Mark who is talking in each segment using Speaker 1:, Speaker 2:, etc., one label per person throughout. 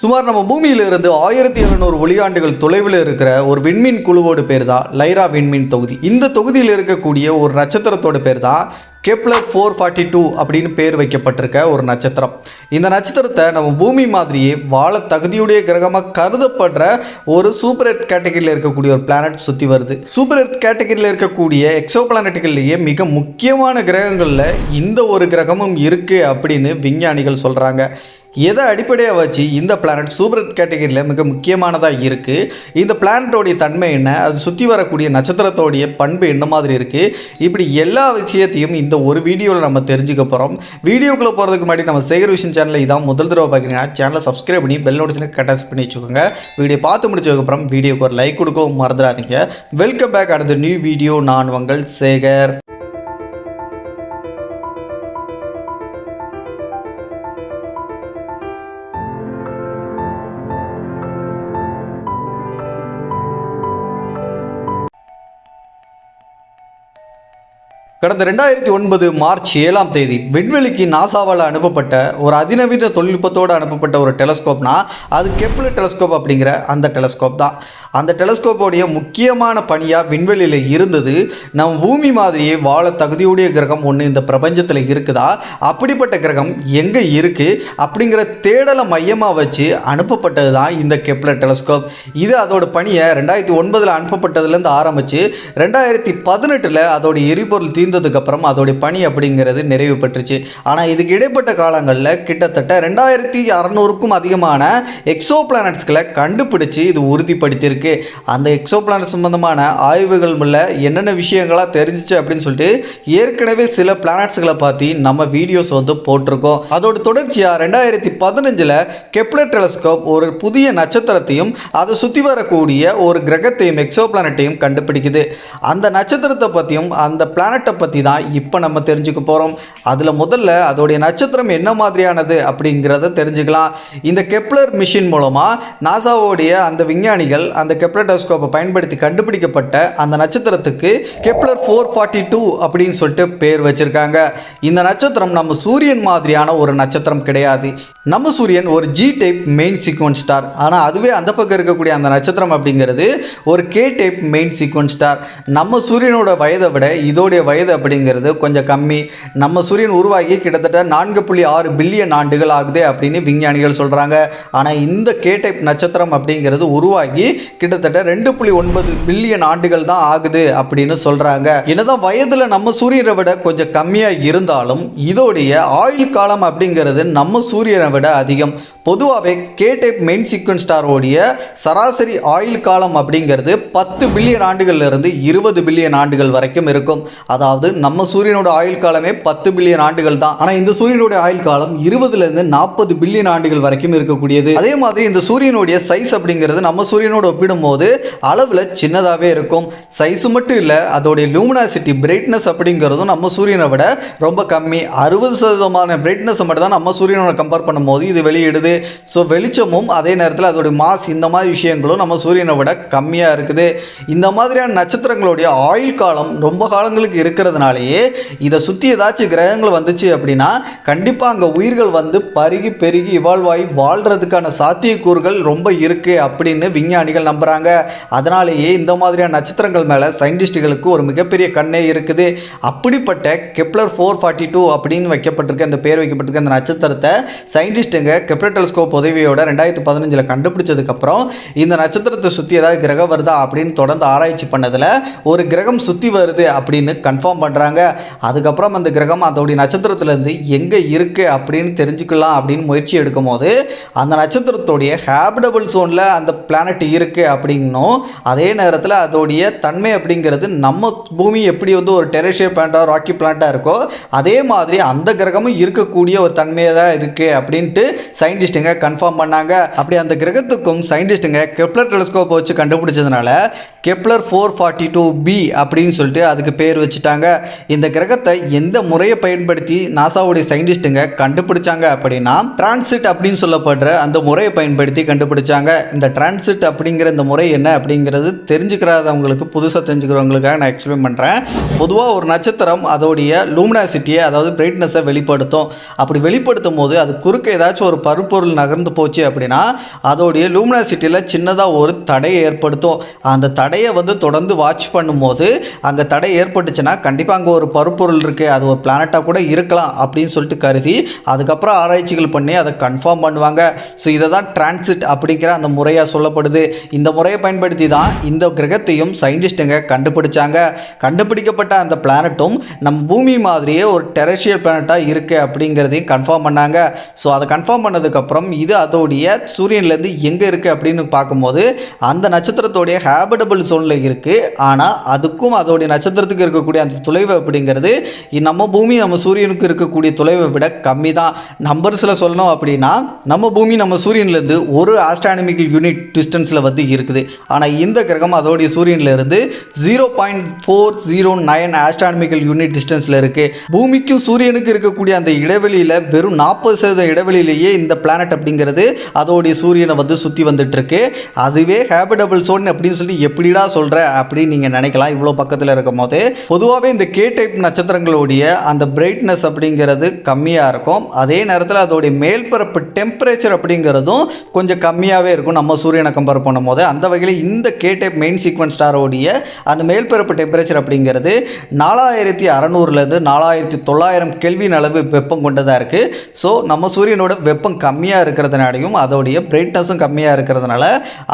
Speaker 1: சுமார் நம்ம பூமியிலிருந்து ஆயிரத்தி எழுநூறு ஒளியாண்டுகள் தொலைவில் இருக்கிற ஒரு விண்மீன் குழுவோட பேர் தான் லைரா விண்மீன் தொகுதி. இந்த தொகுதியில் இருக்கக்கூடிய ஒரு நட்சத்திரத்தோட பேர் தான் கெப்லர் ஃபோர் ஃபார்ட்டி டூ அப்படின்னு பேர் வைக்கப்பட்டிருக்க ஒரு நட்சத்திரம். இந்த நட்சத்திரத்தை நம்ம பூமி மாதிரியே வாழ தகுதியுடைய கிரகமாக கருதப்படுற ஒரு சூப்பர் எர்த் கேட்டகரியில் இருக்கக்கூடிய ஒரு பிளானட் சுற்றி வருது. சூப்பர் எர்த் கேட்டகரியில் இருக்கக்கூடிய எக்ஸோ பிளானட்டுகள்லேயே மிக முக்கியமான கிரகங்களில் இந்த ஒரு கிரகமும் இருக்குது அப்படின்னு விஞ்ஞானிகள் சொல்கிறாங்க எதை அடிப்படையாக வச்சு இந்த பிளானட் சூப்பர் கேட்டகரியில் மிக முக்கியமானதாக இருக்குது இந்த பிளானட்டோடைய தன்மை என்ன? அது சுற்றி வரக்கூடிய நட்சத்திரத்தோடைய பண்பு என்ன மாதிரி இருக்குது இப்படி எல்லா விஷயத்தையும் இந்த ஒரு வீடியோவில் நம்ம தெரிஞ்சுக்க போகிறோம் வீடியோக்குள்ளே போகிறதுக்கு முன்னாடி நம்ம சேகர் விஷன் சேனலில் இதான் முதல் தடவை பார்க்குறீங்கன்னா சேனலை சப்ஸ்கிரைப் பண்ணி பெல் நோட்டிஃபிகேஷன் கட்டாஸ் பண்ணி வச்சுக்கோங்க. வீடியோ பார்த்து முடிச்சதுக்கப்புறம் வீடியோக்கு ஒரு லைக் கொடுக்கவும் மறந்துடாதீங்க. வெல்கம் பேக் அடுத்த நியூ வீடியோ நான் உங்கள் சேகர். கடந்த ரெண்டாயிரத்தி ஒன்பது மார்ச் ஏழாம் தேதி விண்வெளிக்கு நாசாவால் அனுப்பப்பட்ட ஒரு அதிநவீன தொழில்நுட்பத்தோடு அனுப்பப்பட்ட ஒரு டெலஸ்கோப்னா அது கெப்லர் டெலஸ்கோப் அப்படிங்கிற அந்த டெலஸ்கோப் தான். அந்த டெலஸ்கோப்போடைய முக்கியமான பணியாக விண்வெளியில் இருந்தது. நம்ம பூமி மாதிரியே வாழ தகுதியுடைய கிரகம் ஒன்று இந்த பிரபஞ்சத்தில் இருக்குதா? அப்படிப்பட்ட கிரகம் எங்கே இருக்குது அப்படிங்கிற தேடலை மையமாக வச்சு அனுப்பப்பட்டது தான் இந்த கெப்லர் டெலஸ்கோப் இது அதோட பணியை ரெண்டாயிரத்தி ஒன்பதில் அனுப்பப்பட்டதுலேருந்து ஆரம்பித்து ரெண்டாயிரத்தி பதினெட்டில் அதோடைய எரிபொருள் தீர்ந்ததுக்கப்புறம் அதோடைய பணி அப்படிங்கிறது நிறைவு பெற்றுச்சு. ஆனால் இதுக்கு இடைப்பட்ட காலங்களில் கிட்டத்தட்ட ரெண்டாயிரத்தி அறநூறுக்கும் அதிகமான எக்ஸோ பிளானட்ஸ்களை கண்டுபிடிச்சு இது உறுதிப்படுத்தியிருக்கு. அந்த எக்ஸோ பிளானட் சம்பந்தமான ஆய்வுகள் உள்ள என்னென்ன விஷயங்களாக தெரிஞ்சிச்சு அப்படின்னு சொல்லிட்டு ஏற்கனவே சில பிளானட்ஸ்களை பார்த்து நம்ம வீடியோஸ் வந்து போட்டிருக்கோம். அதோட தொடர்ச்சியாக ரெண்டாயிரத்தி பதினஞ்சில் கெப்ளர் டெலஸ்கோப் ஒரு புதிய நட்சத்திரத்தையும் அதை சுற்றி வரக்கூடிய ஒரு கிரகத்தையும் எக்ஸோ பிளானட்டையும் கண்டுபிடிக்குது. அந்த நட்சத்திரத்தை பற்றியும் அந்த பிளானட்டை பற்றி தான் இப்போ நம்ம தெரிஞ்சுக்க போகிறோம் அதில் முதல்ல அதோடைய நட்சத்திரம் என்ன மாதிரியானது அப்படிங்கிறத தெரிஞ்சுக்கலாம். இந்த கெப்ளர் மிஷின் மூலமாக நாசாவோடைய அந்த விஞ்ஞானிகள் அந்த கெப்லர் டெலஸ்கோப்பை பயன்படுத்தி கண்டுபிடிக்கப்பட்ட அந்த நட்சத்திரத்துக்கு கெப்லர் ஃபோர் ஃபார்ட்டி டூ அப்படின்னு சொல்லிட்டு பேர் வச்சுருக்காங்க. இந்த நட்சத்திரம் நம்ம சூரியன் மாதிரியான ஒரு நட்சத்திரம் கிடையாது. நம்ம சூரியன் ஒரு G type main sequence star ஆனால் அதுவே அந்த பக்கம் இருக்கக்கூடிய அந்த நட்சத்திரம் அப்படிங்கிறது ஒரு K type main sequence star நம்ம சூரியனோட வயதை விட இதோடைய வயது அப்படிங்கிறது கொஞ்சம் கம்மி. நம்ம சூரியன் உருவாகி கிட்டத்தட்ட நான்கு புள்ளி ஆறு பில்லியன் ஆண்டுகள் ஆகுது அப்படின்னு விஞ்ஞானிகள் சொல்கிறாங்க ஆனால் இந்த கே டைப் நட்சத்திரம் அப்படிங்கிறது உருவாகி கிட்டத்தட்ட ரெண்டு புள்ளி ஒன்பது பில்லியன் ஆண்டுகள் தான் ஆகுது அப்படின்னு சொல்கிறாங்க என்னதான் வயதில் நம்ம சூரியனை விட கொஞ்சம் கம்மியாக இருந்தாலும் இதோடைய ஆயுள் காலம் அப்படிங்கிறது நம்ம சூரியனை விட அதிகம். பொதுவாகவே கே டைப் மெயின் சீக்வன்ஸ் ஸ்டாரோடைய சராசரி ஆயுள் காலம் அப்படிங்கிறது பத்து பில்லியன் ஆண்டுகள்லேருந்து இருபது பில்லியன் ஆண்டுகள் வரைக்கும் இருக்கும். அதாவது நம்ம சூரியனோட ஆயுள் காலமே பத்து பில்லியன் ஆண்டுகள் தான். ஆனால் இந்த சூரியனுடைய ஆயுள் காலம் இருபதுலேருந்து நாற்பது பில்லியன் ஆண்டுகள் வரைக்கும் இருக்கக்கூடியது. அதே மாதிரி இந்த சூரியனுடைய சைஸ் அப்படிங்கிறது நம்ம சூரியனோட ஒப்பிடும்போது அளவில் சின்னதாகவே இருக்கும். சைஸ் மட்டும் இல்லை அதோடைய லூமினாசிட்டி பிரைட்னஸ் அப்படிங்கிறதும் நம்ம சூரியனை விட ரொம்ப கம்மி. அறுபது சதவீதமான பிரைட்னஸ் மட்டும் தான் நம்ம சூரியனோட கம்பேர் பண்ணும்போது இது வெளியிடுது. ஸோ வெளிச்சமும் அதே நேரத்தில் அதோடைய மாஸ் இந்த மாதிரி விஷயங்களும் நம்ம சூரியனை விட கம்மியாக இருக்குது. இந்த மாதிரியான நட்சத்திரங்களுடைய ஆயுள் காலம் ரொம்ப காலங்களுக்கு இருக்கிறதுனாலேயே இதை சுற்றி ஏதாச்சும் கிரகங்கள் வந்துச்சு அப்படின்னா கண்டிப்பாக அங்கே உயிர்கள் வந்து பருகி பெருகி இவால்வ் ஆகி வாழ்கிறதுக்கான சாத்தியக்கூறுகள் ரொம்ப இருக்குது அப்படின்னு விஞ்ஞானிகள் நம்புகிறாங்க அதனாலேயே இந்த மாதிரியான நட்சத்திரங்கள் மேலே சயின்டிஸ்ட்டுகளுக்கு ஒரு மிகப்பெரிய கண்ணே இருக்குது. அப்படிப்பட்ட கெப்லர் ஃபோர் ஃபார்ட்டி டூ அப்படின்னு வைக்கப்பட்டிருக்க அந்த பேர் வைக்கப்பட்டிருக்க அந்த நட்சத்திரத்தை சயின்டிஸ்ட்டுங்க கெப்லர் டெலிஸ்கோப் உதவியோட ரெண்டாயிரத்தி பதினஞ்சில் கண்டுபிடிச்சதுக்கப்புறம் இந்த நட்சத்திரத்தை சுற்றி ஏதாவது கிரகம் வருதா அப்படின்னு தொடர்ந்து ஆராய்ச்சி பண்ணதில் ஒரு கிரகம் சுற்றி வருது அப்படின்னு கன்ஃபார்ம் பண்ணுறாங்க அதுக்கப்புறம் அந்த கிரகம் அதோடைய நட்சத்திரத்துலேருந்து எங்கே இருக்குது அப்படின்னு தெரிஞ்சுக்கலாம் அப்படின்னு முயற்சி எடுக்கும் போது அந்த நட்சத்திரத்துடைய ஹேபிடபிள் ஜோனில் அந்த பிளானட் இருக்குது அப்படின்னும் அதே நேரத்தில் அதோடைய தன்மை அப்படிங்கிறது நம்ம பூமி எப்படி வந்து ஒரு டெரேஷியல் பிளான்ட்டாக ராக்கி பிளான்ட்டாக இருக்கோ அதே மாதிரி அந்த கிரகமும் இருக்கக்கூடிய ஒரு தன்மையாக தான் இருக்குது அப்படின்ட்டு சயின்டிஸ்ட்டுங்க கன்ஃபார்ம் பண்ணாங்க. அப்படி அந்த கிரகத்துக்கும் சயின்டிஸ்ட்டுங்க கெப்லர் டெலிஸ்கோப் வச்சு கண்டுபிடிச்சதுனால Kepler four forty two b அப்படின்னு சொல்லிட்டு அதுக்கு பேர் வச்சுட்டாங்க. இந்த கிரகத்தை எந்த முறையை பயன்படுத்தி நாசாவுடைய சயின்டிஸ்ட்டுங்க கண்டுபிடிச்சாங்க அப்படின்னா டிரான்சிட் அப்படின்னு சொல்லப்படுற அந்த முறையை பயன்படுத்தி கண்டுபிடிச்சாங்க. இந்த டிரான்சிட் அப்படிங்கிற இந்த முறை என்ன அப்படிங்கிறது தெரிஞ்சுக்கிறாதவங்களுக்கு புதுசாக தெரிஞ்சுக்கிறவங்களுக்காக நான் எக்ஸ்பிளைன் பண்ணுறேன் பொதுவாக ஒரு நட்சத்திரம் அதோடைய லூமினாசிட்டியை அதாவது பிரைட்னஸை வெளிப்படுத்தும். அப்படி வெளிப்படுத்தும் போது அது குறுக்க ஏதாச்சும் ஒரு பருப்பு பருப்பொருள் நகர்ந்து போச்சு அப்படின்னா அதோடைய லூமினாசிட்டியில் சின்னதாக ஒரு தடையை ஏற்படுத்தும். அந்த தடையை வந்து தொடர்ந்து வாட்ச் பண்ணும்போது அங்கே தடை ஏற்பட்டுச்சுன்னா கண்டிப்பாக அங்கே ஒரு பருப்பொருள் இருக்குது அது ஒரு பிளானட்டாக கூட இருக்கலாம் அப்படின்னு சொல்லிட்டு கருதி அதுக்கப்புறம் ஆராய்ச்சிகள் பண்ணி அதை கன்ஃபார்ம் பண்ணுவாங்க. ஸோ இதை தான் டிரான்சிட் அப்படிங்கிற அந்த முறையாக சொல்லப்படுது. இந்த முறையை பயன்படுத்தி தான் இந்த கிரகத்தையும் சயின்டிஸ்ட்டுங்க கண்டுபிடிச்சாங்க. கண்டுபிடிக்கப்பட்ட அந்த பிளானட்டும் நம்ம பூமி மாதிரியே ஒரு டெரஷியல் பிளானட்டாக இருக்குது அப்படிங்கிறதையும் கன்ஃபார்ம் பண்ணாங்க. ஸோ அதை கன்ஃபார்ம் பண்ணதுக்கப்புறம் இது அதோடைய சூரியன்லேருந்து எங்கே இருக்குது அப்படின்னு பார்க்கும்போது அந்த நட்சத்திரத்தோடைய ஹேபிடபிள் சோனில் இருக்குது ஆனால் அதுக்கும் அதோடைய நட்சத்திரத்துக்கு இருக்கக்கூடிய அந்த தொலைவு அப்படிங்கிறது நம்ம பூமி நம்ம சூரியனுக்கு இருக்கக்கூடிய தொலைவை விட கம்மி தான் நம்பர்ஸில் சொல்லணும் அப்படின்னா நம்ம பூமி நம்ம சூரியன்லேருந்து ஒரு ஆஸ்ட்ரானமிக்கல் யூனிட் டிஸ்டன்ஸில் வந்து இருக்குது. ஆனால் இந்த கிரகம் அதோடைய சூரியன்லேருந்து zero point four zero nine astronomical unit டிஸ்டன்ஸில் இருக்குது பூமிக்கும் சூரியனுக்கு இருக்கக்கூடிய அந்த இடைவெளியில் வெறும் நாற்பது சதவீத இடைவெளியிலேயே இந்த பிளான் பிளானட் அப்படிங்கிறது அதோடைய சூரியனை வந்து சுற்றி வந்துட்டுருக்கு. அதுவே ஹேபிடபிள் சோன் அப்படின்னு சொல்லி எப்படிடா சொல்கிற அப்படின்னு நீங்கள் நினைக்கலாம். இவ்வளோ பக்கத்தில் இருக்கும் போது பொதுவாகவே இந்த கே டைப் நட்சத்திரங்களுடைய அந்த பிரைட்னஸ் அப்படிங்கிறது கம்மியாக இருக்கும். அதே நேரத்தில் அதோடைய மேல்பரப்பு டெம்பரேச்சர் அப்படிங்கிறதும் கொஞ்சம் கம்மியாகவே இருக்கும். நம்ம சூரியனை கம்பேர் பண்ணும்போது அந்த வகையில் இந்த கே டைப் மெயின் சீக்வன்ஸ் ஸ்டாரோடைய அந்த மேல்பரப்பு டெம்பரேச்சர் அப்படிங்கிறது நாலாயிரத்தி அறநூறுலேருந்து நாலாயிரத்தி தொள்ளாயிரம் கெல்வின் அளவு வெப்பம் கொண்டதாக இருக்குது ஸோ நம்ம சூரியனோட வெப்பம் கம்மியாக கம்மியாக இருக்கிறதுனாலையும் அதோடைய பிரைட்னஸும் கம்மியாக இருக்கிறதுனால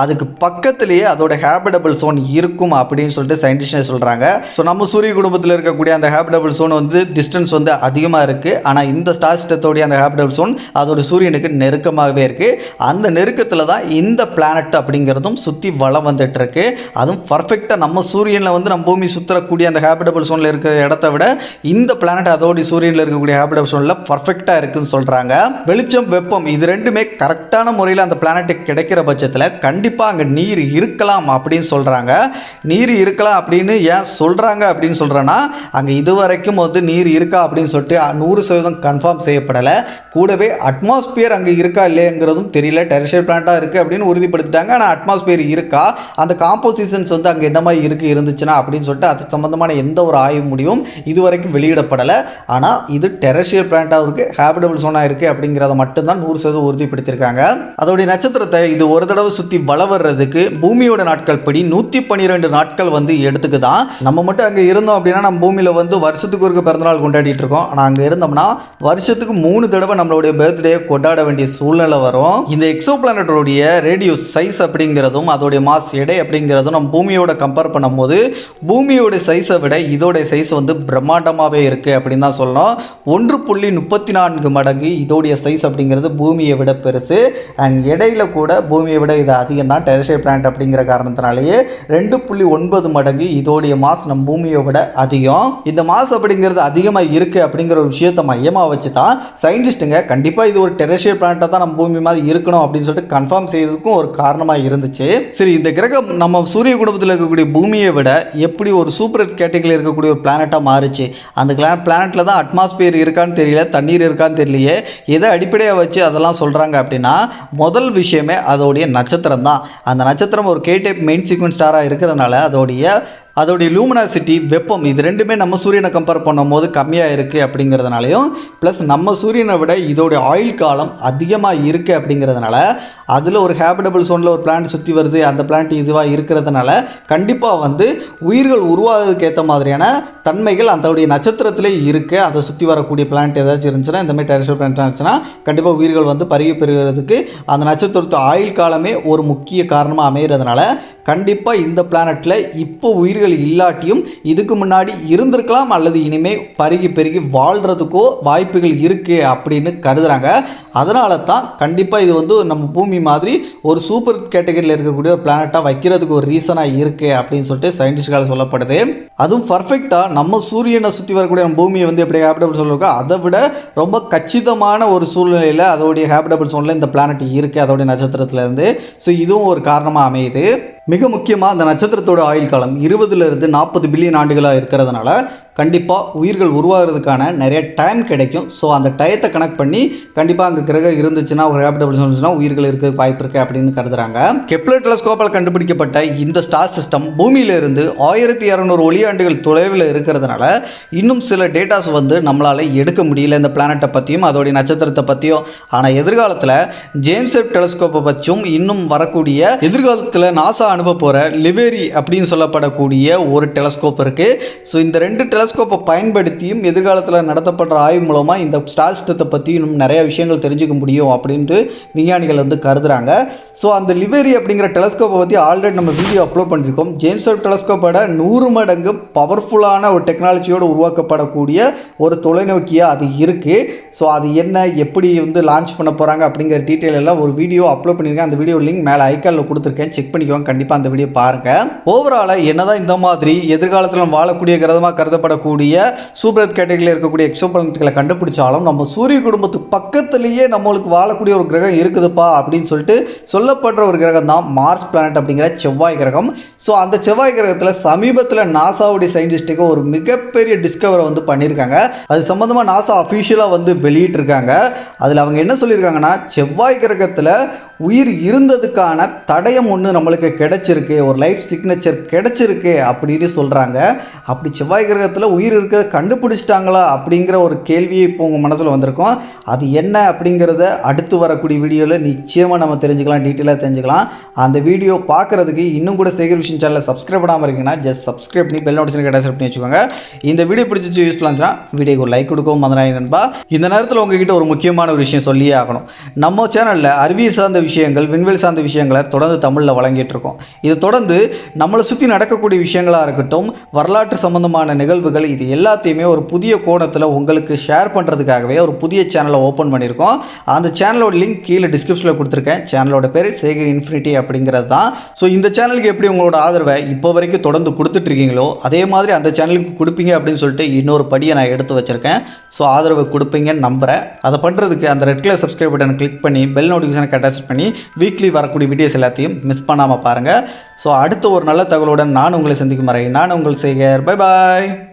Speaker 1: அதுக்கு பக்கத்துலேயே அதோட ஹேபிடபிள் சோன் இருக்கும் அப்படின்னு சொல்லிட்டு சயின்டிஸ்டே சொல்கிறாங்க ஸோ நம்ம சூரிய குடும்பத்தில் இருக்கக்கூடிய அந்த ஹேபிடபிள் சோன் வந்து டிஸ்டன்ஸ் வந்து அதிகமாக இருக்குது ஆனால் இந்த ஸ்டார் சிஸ்டத்தோடைய அந்த ஹேபிடபிள் சோன் அதோட சூரியனுக்கு நெருக்கமாகவே இருக்குது அந்த நெருக்கத்தில் தான் இந்த பிளானட் அப்படிங்கிறதும் சுற்றி வளம் வந்துட்டு இருக்கு. அதுவும் பர்ஃபெக்டாக நம்ம சூரியனில் வந்து நம்ம பூமி சுற்றக்கூடிய அந்த ஹேபிடபிள் சோனில் இருக்கிற இடத்த விட இந்த பிளானட் அதோடைய சூரியனில் இருக்கக்கூடிய ஹேபிடபிள் சோனில் பர்ஃபெக்டாக இருக்குன்னு சொல்கிறாங்க வெளிச்சம் வெப்பம் இது ரெண்டுமே கரெக்டான முறையில் அந்த பிளானட்டுக்கு கிடைக்கிற பட்சத்தில் கண்டிப்பாக அங்கே நீர் இருக்கலாம் அப்படின்னு சொல்கிறாங்க நீர் இருக்கலாம் அப்படின்னு ஏன் சொல்கிறாங்க அப்படின்னு சொல்கிறேன்னா அங்கே இதுவரைக்கும் வந்து நீர் இருக்கா அப்படின்னு சொல்லிட்டு நூறு சதவீதம் கன்ஃபார்ம் செய்யப்படலை. கூடவே அட்மாஸ்பியர் அங்கே இருக்கா இல்லைங்கிறதும் தெரியல. டெரிஷியல் பிளான்ட்டாக இருக்குது அப்படின்னு உறுதிப்படுத்திட்டாங்க. ஆனால் அட்மாஸ்பியர் இருக்கா? அந்த காம்போசிஷன்ஸ் வந்து அங்கே என்ன மாதிரி இருக்குது இருந்துச்சுன்னா அப்படின்னு சொல்லிட்டு அது சம்மந்தமான எந்த ஒரு ஆய்வு முடிவும் இதுவரைக்கும் வெளியிடப்படலை. ஆனால் இது டெரஷியல் பிளான்ட்டாக இருக்குது ஹேபிடபிள் சோனாக இருக்குது அப்படிங்கிறத மட்டும்தான் நூறு சதவீதம் உறுதிப்படுத்தியிருக்காங்க. அதோடைய நட்சத்திரத்தை இது ஒரு தடவை சுற்றி வள வர்றதுக்கு பூமியோட நாட்கள் படி நூற்றி பன்னிரெண்டு நாட்கள் வந்து எடுத்துக்குதான் நம்ம மட்டும் அங்கே இருந்தோம் அப்படின்னா நம்ம பூமியில் வந்து வருஷத்துக்கு ஒரு பிறந்தநாள் கொண்டாடிட்டு இருக்கோம். ஆனால் அங்கே இருந்தோம்னா வருஷத்துக்கு மூணு தடவை நம்மளுடைய பர்த்டே கொண்டாட வேண்டிய சூழ்நிலை வரும். இந்த எக்ஸோ பிளானட்டோடைய ரேடியோ சைஸ் அப்படிங்கிறதும் அதோடைய மாஸ் எடை அப்படிங்கிறதும் நம்ம பூமியோட கம்பேர் பண்ணும்போது பூமியோட சைஸை விட இதோட சைஸ் வந்து பிரம்மாண்டமாகவே இருக்குது அப்படின்னு தான் சொல்லணும். ஒன்று புள்ளி முப்பத்தி நான்கு மடங்கு இதோடைய சைஸ் அப்படிங்கிறது பூமியை விட பெருசு. அண்ட் இடையில கூட பூமியை விட இது அதிகம் தான் டெரிஷியல் பிளான்ட் அப்படிங்கிற காரணத்தினாலேயே ரெண்டு புள்ளி ஒன்பது மடங்கு இதோடைய மாஸ் நம்ம பூமியை விட அதிகம். இந்த மாஸ் அப்படிங்கிறது அதிகமாக இருக்குது அப்படிங்கிற ஒரு விஷயத்தை மையமாக வச்சு தான் சயின்டிஸ்ட்டுங்க கண்டிப்பாக இது ஒரு டெரஷியல் பிளானட்டாக தான் நம்ம பூமி மாதிரி இருக்கணும் அப்படின்னு சொல்லிட்டு கன்ஃபார்ம் செய்யறதுக்கும் ஒரு காரணமாக இருந்துச்சு. சரி இந்த கிரகம் நம்ம சூரிய குடும்பத்தில் இருக்கக்கூடிய பூமியை விட எப்படி ஒரு சூப்பர் கேட்டகரியில் இருக்கக்கூடிய ஒரு பிளானட்டாக மாறுச்சு? அந்த பிளானட்டில் தான் அட்மாஸ்பியர் இருக்கான்னு தெரியல தண்ணீர் இருக்கான்னு தெரியலையே. எதை அடிப்படையாக வச்சு அதெல்லாம் சொல்கிறாங்க அப்படின்னா முதல் விஷயமே அதோடைய நட்சத்திரம் தான் அந்த நட்சத்திரம் ஒரு கே டைப் மெயின் சீக்வன்ஸ் ஸ்டாராக இருக்கிறதுனால அதோடைய அதோடைய லூமினாசிட்டி வெப்பம் இது ரெண்டுமே நம்ம சூரியனை கம்பேர் பண்ணும்போது கம்மியாக இருக்குது அப்படிங்கிறதுனாலையும் ப்ளஸ் நம்ம சூரியனை விட இதோடைய ஆயுள் காலம் அதிகமாக இருக்குது அப்படிங்கிறதுனால அதில் ஒரு ஹேபிடபிள் சோனில் ஒரு பிளான்ட் சுற்றி வருது அந்த பிளான்ட் இதுவாக இருக்கிறதுனால கண்டிப்பாக வந்து உயிர்கள் உருவாகிறதுக்கு ஏற்ற மாதிரியான தன்மைகள் அதோடைய நட்சத்திரத்திலே இருக்குது அதை சுற்றி வரக்கூடிய பிளான்ட் ஏதாச்சும் இருந்துச்சுன்னா இந்த மாதிரி பிளான்ட் இருந்துச்சுன்னா கண்டிப்பாக உயிர்கள் வந்து பருகி பெறுகிறதுக்கு அந்த நட்சத்திரத்து ஆயுள் காலமே ஒரு முக்கிய காரணமாக அமைகிறதுனால கண்டிப்பாக இந்த பிளானட்டில் இப்போ உயிர்கள் இல்லாட்டியும் இதுக்கு முன்னாடி இருந்திருக்கலாம் அல்லது இனிமேல் பருகி பெருகி வாழ்கிறதுக்கோ வாய்ப்புகள் இருக்குது அப்படின்னு கருதுகிறாங்க அதனால தான் கண்டிப்பாக இது வந்து நம்ம பூமி மாதிரி ஒரு சூப்பர் கேட்டகரியில் இருக்கக்கூடிய ஒரு பிளானட்டாக வைக்கிறதுக்கு ஒரு ரீசனாக இருக்குது அப்படின்னு சொல்லிட்டு சயின்டிஸ்டால் சொல்லப்படுது. அதுவும் பர்ஃபெக்டாக நம்ம சூரியனை சுற்றி வரக்கூடிய நம்ம பூமியை வந்து எப்படி ஹேபிடபிள் சொல்லிருக்கோ அதை விட ரொம்ப கச்சிதமான ஒரு சூழ்நிலையில் அதோடைய ஹேபிடபிள் சோனில் இந்த பிளானட் இருக்குது அதோடைய நட்சத்திரத்துலேருந்து. ஸோ இதுவும் ஒரு காரணமாக அமையுது. மிக முக்கியமாக அந்த நட்சத்திரத்தோட ஆயுள் காலம் இருபதுலேருந்து நாற்பது பில்லியன் ஆண்டுகளாக இருக்கிறதுனால கண்டிப்பாக உயிர்கள் உருவாகிறதுக்கான நிறைய டைம் கிடைக்கும். ஸோ அந்த டயத்தை கனெக்ட் பண்ணி கண்டிப்பாக அங்கே கிரகம் இருந்துச்சுன்னா ஒரு ஹேபிட்டபிள் இருந்துச்சுன்னா உயிர்கள் இருக்க வாய்ப்பு இருக்குது அப்படின்னு கருதுறாங்க. கெப்லர் டெலஸ்கோப்பால் கண்டுபிடிக்கப்பட்ட இந்த ஸ்டார் சிஸ்டம் பூமியிலிருந்து ஆயிரத்தி இரநூறு ஒளியாண்டுகள் தொலைவில் இருக்கிறதுனால இன்னும் சில டேட்டாஸ் வந்து நம்மளால் எடுக்க முடியல இந்த பிளானட்டை பற்றியும் அதோடைய நட்சத்திரத்தை பற்றியும் ஆனால் எதிர்காலத்தில் ஜேம்ஸ் வெப் டெலஸ்கோப்பை பற்றியும் இன்னும் வரக்கூடிய எதிர்காலத்தில் நாசா அனுப்ப போகிற லிவேரி அப்படின்னு சொல்லப்படக்கூடிய ஒரு டெலஸ்கோப் இருக்குது ஸோ இந்த ரெண்டு டெலஸ்கோப்பை பயன்படுத்தியும் எதிர்காலத்தில் நடத்தப்படுற ஆய்வு மூலமாக இந்த ஸ்டார் சித்தத்தை பற்றி இன்னும் நிறைய விஷயங்கள் தெரிஞ்சுக்க முடியும் அப்படின்ட்டு விஞ்ஞானிகள் வந்து கருதுறாங்க. ஸோ அந்த லிவேரி அப்படிங்கிற டெலஸ்கோப்பை பற்றி ஆல்ரெடி நம்ம வீடியோ அப்லோட் பண்ணியிருக்கோம். ஜேம்ஸ் வெப் டெலஸ்கோப்போட நூறு மடங்கு பவர்ஃபுல்லான ஒரு டெக்னாலஜியோடு உருவாக்கப்படக்கூடிய ஒரு தொலைநோக்கியாக அது இருக்குது ஸோ அது என்ன எப்படி வந்து லான்ச் பண்ண போகிறாங்க அப்படிங்கிற டீட்டெயில் எல்லாம் ஒரு வீடியோ அப்லோட் பண்ணியிருக்கேன். அந்த வீடியோ லிங்க் மேலே ஐக்கானில் கொடுத்துருக்கேன். செக் பண்ணிக்கோங்க. கண்டிப்பாக அந்த வீடியோ பாருங்கள் ஓவராலாக என்னதான் இந்த மாதிரி எதிர்காலத்தில் வாழக்கூடிய கிரதமாக கருதப்படக்கூடிய சூப்பர் கேட்டகரியில் இருக்கக்கூடிய எக்ஸோ பிளானட்களை கண்டுபிடிச்சாலும் நம்ம சூரிய குடும்பத்துக்கு பக்கத்துலேயே நம்மளுக்கு வாழக்கூடிய ஒரு கிரகம் இருக்குதுப்பா அப்படின்னு சொல்லிட்டு சொல்ல சொல்லப்படுற ஒரு கிரகம் தான் மார்ஸ் பிளானட் அப்படிங்கிற செவ்வாய் கிரகம். ஸோ அந்த செவ்வாய் கிரகத்தில் சமீபத்தில் நாசாவுடைய சயின்டிஸ்ட்டுக்கு ஒரு மிகப்பெரிய டிஸ்கவரை வந்து பண்ணியிருக்காங்க. அது சம்மந்தமாக நாசா அஃபிஷியலாக வந்து வெளியிட்டிருக்காங்க. அதில் அவங்க என்ன சொல்லியிருக்காங்கன்னா செவ்வாய் கிரகத்தில் உயிர் இருந்ததுக்கான தடயம் ஒன்று நம்மளுக்கு கிடைச்சிருக்கு ஒரு லைஃப் சிக்னேச்சர் கிடச்சிருக்கு அப்படின்னு சொல்கிறாங்க அப்படி செவ்வாய் கிரகத்தில் உயிர் இருக்கிறத கண்டுபிடிச்சிட்டாங்களா அப்படிங்கிற ஒரு கேள்வியே இப்போ உங்கள் மனசில் வந்திருக்கும். அது என்ன அப்படிங்கிறத அடுத்து வரக்கூடிய வீடியோவில் நிச்சயமாக நம்ம தெரிஞ்சுக்கலாம் டீட்டெயிலாக தெரிஞ்சுக்கலாம். அந்த வீடியோ பார்க்குறதுக்கு இன்னும் கூட சேகர் விஷயம் சேனலில் சப்ஸ்கிரைப் பண்ணாமல் இருக்கீங்கன்னா ஜஸ்ட் சப்ஸ்கிரைப் பண்ணி பெல் நோட்டிஃபிகேஷன் கிடையாது பண்ணி வச்சுக்கோங்க. இந்த வீடியோ பிடிச்சி யூஸ் இருந்துச்சுன்னா வீடியோக்கு ஒரு லைக் கொடுக்கவும் மதனாய் நண்பா. இந்த நேரத்தில் உங்ககிட்ட ஒரு முக்கியமான ஒரு விஷயம் சொல்லியே ஆகணும். நம்ம சேனலில் அறிவியல் சார்ந்த விஷயங்கள் விண்வெளி சார்ந்த விஷயங்களை தொடர்ந்து தமிழில் வழங்கிட்டு இருக்கோம் இது தொடர்ந்து நம்மளை சுற்றி நடக்கக்கூடிய விஷயங்களாக இருக்கட்டும் வரலாற்று சம்பந்தமான நிகழ்வுகள் இது எல்லாத்தையுமே ஒரு புதிய கோணத்தில் உங்களுக்கு ஷேர் பண்ணுறதுக்காகவே ஒரு புதிய சேனலை ஓப்பன் பண்ணியிருக்கோம். அந்த சேனலோட லிங்க் கீழே டிஸ்கிரிப்ஷனில் கொடுத்துருக்கேன். சேனலோட பேர் சேகர் இன்ஃபினிட்டி அப்படிங்கிறது தான். ஸோ இந்த சேனலுக்கு எப்படி உங்களோட ஆதரவை இப்போ வரைக்கும் தொடர்ந்து கொடுத்துட்ருக்கீங்களோ அதே மாதிரி அந்த சேனலுக்கு கொடுப்பீங்க அப்படின்னு சொல்லிட்டு இன்னொரு படியை நான் எடுத்து வச்சுருக்கேன். ஸோ ஆதரவு கொடுப்பீங்கன்னு நம்புகிறேன் அதை பண்ணுறதுக்கு அந்த ரெட் கலர் சப்ஸ்கிரைப் பட்டனை கிளிக் பண்ணி பெல் நோட்டிஃபிகேஷனை கட்டாச் பண்ணி வீக்லி வரக்கூடிய வீடியோஸ் எல்லாத்தையும் மிஸ் பண்ணாமல் பாருங்கள் ஸோ அடுத்த ஒரு நல்ல தகவலுடன் நான் உங்களை சந்திக்கும் வரை நான் உங்கள் சேகர். Bye bye